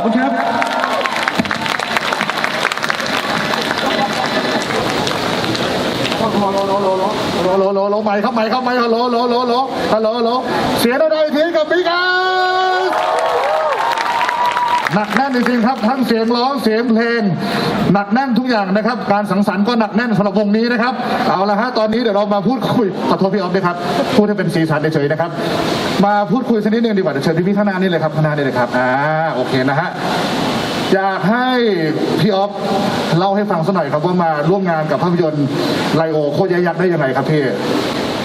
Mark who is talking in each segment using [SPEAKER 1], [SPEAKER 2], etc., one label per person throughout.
[SPEAKER 1] อบคุณครับโลโลโลโลโลโลโลโลไปเข้าไปเข้าไปฮัลโหลโลโลโลฮัลโหลโลเสียงได้ทีกับพี่ครับ หนักแน่นจริงๆครับทั้งเสียงร้องเสียงเพลง หนักแน่นทุกอย่างนะครับ การสังสรรค์ก็หนักแน่นสำหรับวงนี้นะครับ เอาละฮะตอนนี้เดี๋ยวเรามาพูดคุยขอโทษพี่ออฟด้วยครับพูดให้เป็นสีสันเฉยๆนะครับมาพูดคุยสักนิดนึงดีกว่าเดี๋ยวเชิญพี่ๆข้างหน้านี่เลยครับข้างหน้านี่เลยครับอ่าโอเคนะฮะอยากให้พี่ออฟเล่าให้ฟังสักหน่อยครับว่ามาร่วมงานกับภาพยนตร์ไลโอโคตรยักษ์ได้ยังไงครับพี่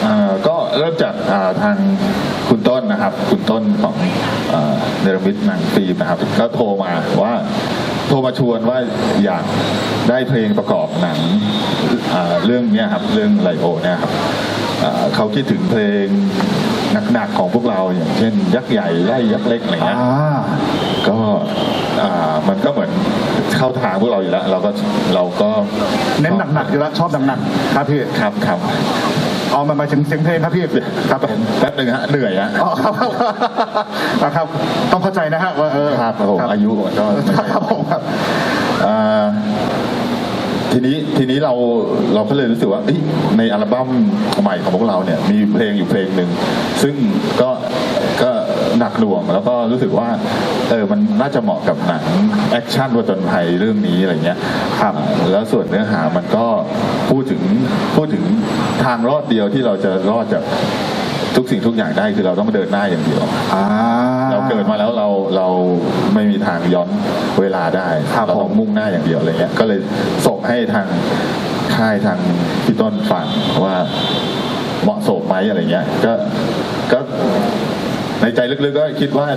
[SPEAKER 2] อ่าก็เริ่มจากอ่าทาง นนะครับ คุณต้นของอ่าเนรมิตหนังฟิล์มนะครับ ก็โทรมาว่าโทรมาชวนว่าอยากได้เพลงประกอบหนังอ่าเรื่องเนี้ยครับเรื่องไลโอเนี่ยครับอ่าเขาคิดถึงเพลงหนักๆของพวกเราอย่างเช่น ยักษ์ใหญ่ไล่ยักษ์เล็กอะไรเงี้ย
[SPEAKER 1] อ่า
[SPEAKER 2] ก็อ่ามันก็เหมือนเข้าทางพวกเราอยู่แล้ว เราก็เราก็
[SPEAKER 1] เน้นหนักๆอยู่แล้วชอบหนักๆครับพี่
[SPEAKER 2] ครับครับ
[SPEAKER 1] เอามาหมายถึงเสียงเพลงครับพี่ครับผม
[SPEAKER 2] แป๊บหนึ่งฮะเหนื่อยฮะ
[SPEAKER 1] อ๋อครับอะครับ ต้องเข้าใจนะฮะว่าเออ
[SPEAKER 2] ครับผมอายุมันก็ไม่
[SPEAKER 1] ครับผมครับ
[SPEAKER 2] อ่าทีนี้ทีนี้เราเราก็เลยรู้สึกว่าเอ้ยในอัลบั้มใหม่ของพวกเราเนี่ยมีเพลงอยู่เพลงหนึ่งซึ่งก็ ก็หนักหน่วง แล้วก็รู้สึกว่าเออมันน่าจะเหมาะกับหนังแอคชั่นวัจนภัยเรื่องนี้อะไรเงี้ยครับแล้วส่วนเนื้อหามันก็พูดถึงพูดถึงทางรอดเดียวที่เราจะรอดจากทุกสิ่งทุกอย่างได้คือเราต้องเดินหน้าอย่างเดียว
[SPEAKER 1] อ่า
[SPEAKER 2] เราเกิดมาแล้วเราเราไม่มีทางย้อนเวลาได้
[SPEAKER 1] ครับ
[SPEAKER 2] เราต้องมุ่งหน้าอย่างเดียวอะไรเงี้ยก็เลยส่งให้ทางค่ายทางพี่ต้นฟังว่าเหมาะสมไหมอะไรเงี้ยก็ก็ ในใจลึกๆก็คิดว่า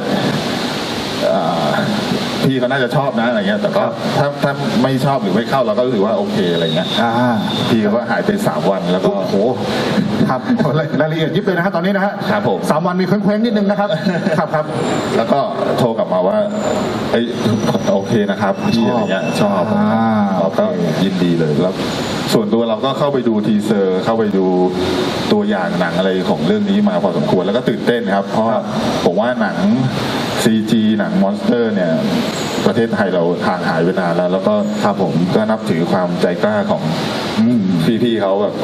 [SPEAKER 2] อ่าพี่เขาน่าจะชอบนะอะไรเงี้ย แต่ก็ถ้าถ้าไม่ชอบหรือไม่เข้าเราก็รู้สึกว่าโอเคอะไรเงี้ย
[SPEAKER 1] อ่า
[SPEAKER 2] พี่เขาก็หายไปสามวันแล้วก็
[SPEAKER 1] โอ้โหครับรายละเอียดยิบเลยนะฮะตอนนี้นะฮะ
[SPEAKER 2] ครับผม
[SPEAKER 1] สามวันมีเคว้งๆนิดนึงนะครับครับครับ
[SPEAKER 2] แล้วก็โทรกลับมาว่าเอ้ยโอเคนะครับพี่อะไรเงี้ยชอบ
[SPEAKER 1] อ่า
[SPEAKER 2] เราก็ ยินดีเลยแล้วส่วนตัวเราก็เข้าไปดูทีเซอร์ เข้าไปดูตัวอย่างหนังอะไรของเรื่องนี้มาพอสมควรแล้วก็ตื่นเต้นครับ เพราะผมว่าหนัง CG หนังมอนสเตอร์เนี่ย ประเทศไทยเราห่างหายไปนานแล้ว แล้วก็ครับผมก็นับถือความใจกล้าของ
[SPEAKER 1] อืม
[SPEAKER 2] พี่ๆเขาแบบ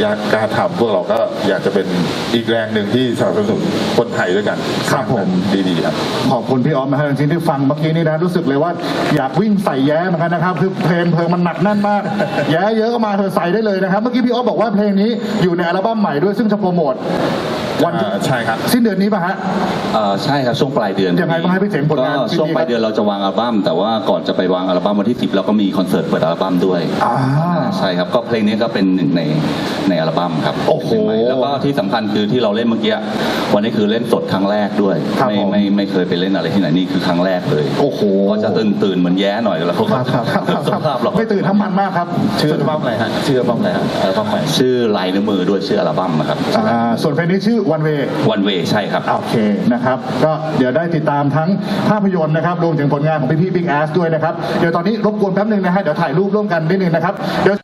[SPEAKER 2] อยากกล้าทำพวกเราก็อยากจะเป็นอีกแรงหนึ่งที่สนับสนุนคนไทยด้วยกัน
[SPEAKER 1] ครับผม
[SPEAKER 2] ดีๆครับ
[SPEAKER 1] ขอบคุณพี่ออฟนะฮะจริงๆที่ฟังเมื่อกี้นี่นะรู้สึกเลยว่าอยากวิ่งใส่แย้เหมือนกันนะครับคือเพลงเพลงมันหนักแน่นมาก แย้เยอะก็มาเธอใส่ได้เลยนะครับ เมื่อกี้พี่ออฟบอกว่าเพลงนี้อยู่ในอัลบั้มใหม่ด้วยซึ่งจะโปรโมทวันที่
[SPEAKER 2] อ่าใช่ครับ
[SPEAKER 1] สิ้นเดือนนี้ป่ะฮะ
[SPEAKER 3] เอ่อใช่ครับช่วงปลายเดือน
[SPEAKER 1] ยังไงบ้างให้พี่เจ๋งผลงาน
[SPEAKER 3] ก็
[SPEAKER 1] ชิ้นนี้
[SPEAKER 3] ช่วงปลายเดือนเราจะวางอัลบั้มแต่ว่าก่อนจะไปวางอัลบั้มวันที่ 10 เราก็มีคอนเสิร์ตเปิดอัลบั้มด้วย
[SPEAKER 1] อ่า
[SPEAKER 3] ใช่ครับก็เพลงนี้ก็เป็นหนึ่งในในอัลบั้มครับ
[SPEAKER 1] โอ้โห
[SPEAKER 3] เพลงใม่แล้วก็ที่สำคัญคือที่เราเล่นเมื่อกี้วันนี้คือเล่นสดครั้งแรกด้วย
[SPEAKER 1] ครับ
[SPEAKER 3] ไม่
[SPEAKER 1] ผม
[SPEAKER 3] ไม่ไม่เคยไปเล่นอะไรที่ไหนนี่คือครั้งแรกเลย
[SPEAKER 1] โอ้โห
[SPEAKER 3] ก็จะตื่นตื่นเหมือนแย้หน่อยแล้วเขา
[SPEAKER 1] ค
[SPEAKER 3] ก็
[SPEAKER 1] รับครับครับค
[SPEAKER 3] ส
[SPEAKER 1] รับ
[SPEAKER 3] ภาพเรา
[SPEAKER 1] ไม่ตื่นทั้งมันมากครับ
[SPEAKER 2] ชื่ออัลบั้มอะไรฮะชื่ออัลบั้มอะไรฮะอัลบั้มใหม่
[SPEAKER 3] ชื่อลายนิ้วมือด้วยชื่ออัลบั้มนะครับ
[SPEAKER 1] อ่าส่วนเพลงนี้ชื่อ One Way
[SPEAKER 3] วันเวใช่ครับ
[SPEAKER 1] โอเคนะครับ ก็เดี๋ยวได้ติดตามทั้งภาพยนตร์นะครับรวมถึงผลงานของพี่พี่บิ๊กแอสด้วยนะครับ เดี๋ยวตอนนี้รบกวนแป๊บหนึ่งนะฮะเดี๋ยวถ่ายรูปร่วมกันนิดนึงนะครับเดี๋ยว